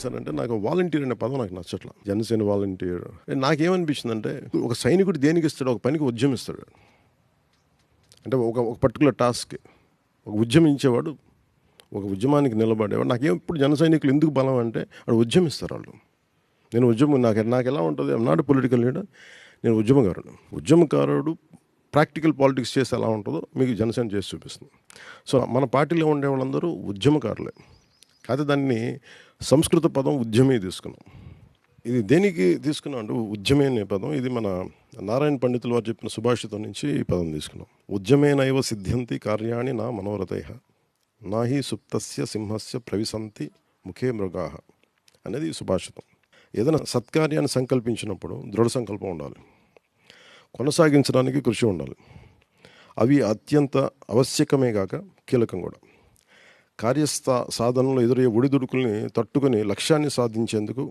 చేశానంటే నాకు వాలంటీర్ అనే పదం నాకు నచ్చట్లా. జనసేన వాలంటీర్. నాకేమనిపించింది అంటే ఒక సైనికుడు దేనికి ఇస్తాడు ఒక పనికి ఉద్యమిస్తాడు అంటే ఒక ఒక పర్టికులర్ టాస్క్ ఒక ఉద్యమించేవాడు ఒక ఉద్యమానికి నిలబడేవాడు. నాకేం ఇప్పుడు జన సైనికులు ఎందుకు బలం అంటే వాడు ఉద్యమిస్తారు వాళ్ళు. నేను ఉద్యమం నాకు నాకు ఎలా ఉంటుంది? నాట్ పొలిటికల్ లీడర్ నేను ఉద్యమకారుడు ఉద్యమకారుడు ప్రాక్టికల్ పాలిటిక్స్ చేస్తే ఎలా ఉంటుందో మీకు జనసేన చేసి చూపిస్తుంది. సో మన పార్టీలో ఉండే వాళ్ళందరూ ఉద్యమకారులే. కాకపోతే దాన్ని సంస్కృత పదం ఉద్యమే తీసుకున్నాం. ఇది దేనికి తీసుకున్నాం అంటే ఉద్యమే అనే పదం ఇది మన నారాయణ పండితులు వారు చెప్పిన సుభాషితం నుంచి ఈ పదం తీసుకున్నాం. ఉద్యమేనైవ సిద్ధ్యంతి కార్యాణి నా మనోరథయ నాహి సుప్తస్య సింహస్య ప్రవిశంతి ముఖే మృగా అనేది సుభాషితం. ఏదైనా సత్కార్యాన్ని సంకల్పించినప్పుడు దృఢ సంకల్పం ఉండాలి. కొనసాగించడానికి కృషి ఉండాలి. అవి అత్యంత ఆవశ్యకమే కాక కీలకం కూడా. కార్యస్థా సాధనలో ఎదురయ్యే ఒడిదుడుకుల్ని తట్టుకొని లక్ష్యాన్ని సాధించేందుకు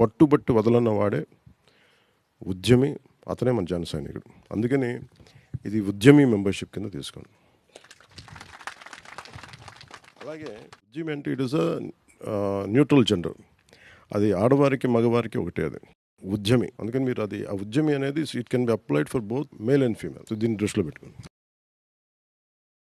పట్టుబట్టి వదలన్నవాడే ఉద్యమి అతనే మన జన సైనికుడు. అందుకని ఇది ఉద్యమి మెంబర్షిప్ కింద తీసుకోండి. అలాగే ఉద్యమి అంటే it is a neutral gender. అది ఆడవారికి మగవారికి ఒకటే అది. ఉద్యమి. అందుకని మీరు అది ఆ ఉద్యమి అనేది it can be applied for both male and female. దీన్ని దృష్టిలో పెట్టుకోండి.